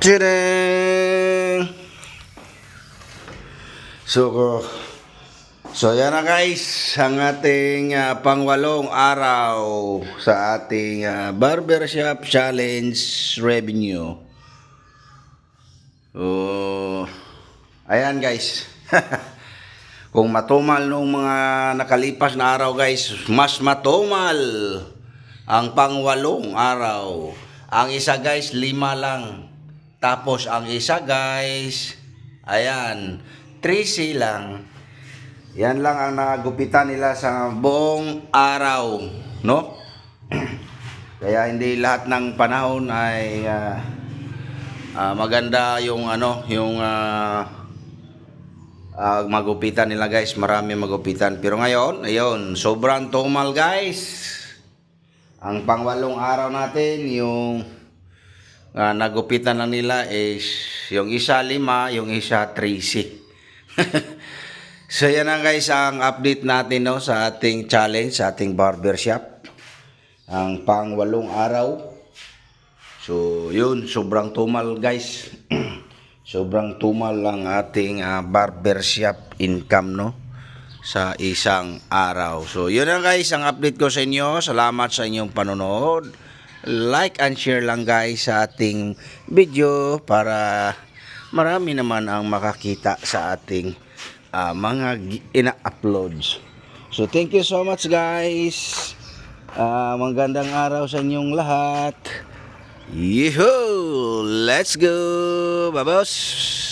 찌랭 수고 so yan na guys, ang ating ah, pangwalong araw sa ating ah, barbershop challenge revenue. Oh, ayan guys. Kung matumal nung mga nakalipas na araw guys, mas matumal ang pangwalong araw. Ang isa guys, lima lang. Tapos ang isa guys, ayan, 3C lang. Yan lang ang nagupitan nila sa buong araw, no? Kaya hindi lahat ng panahon ay ah, ah, maganda yung ano, yung ah, ah, magupitan nila guys, marami magupitan. Pero ngayon, ayun, sobrang tumal guys. Ang pangwalong araw natin, yung ah, nagupitan na nila is yung isa lima, yung isa 3C. so yan na guys ang update natin no, sa ating challenge, sa ating barbershop. Ang pangwalong araw. So yun, sobrang tumal guys. sobrang tumal ang ating ah, barbershop income no sa isang araw. So yun na guys ang update ko sa inyo. Salamat sa inyong panonood. Like and share lang guys sa ating video para marami naman ang makakita sa ating ah, mga ina-uploads. So thank you so much guys. Ah, magandang araw sa inyong lahat. Yehoo! Let's go! Babos!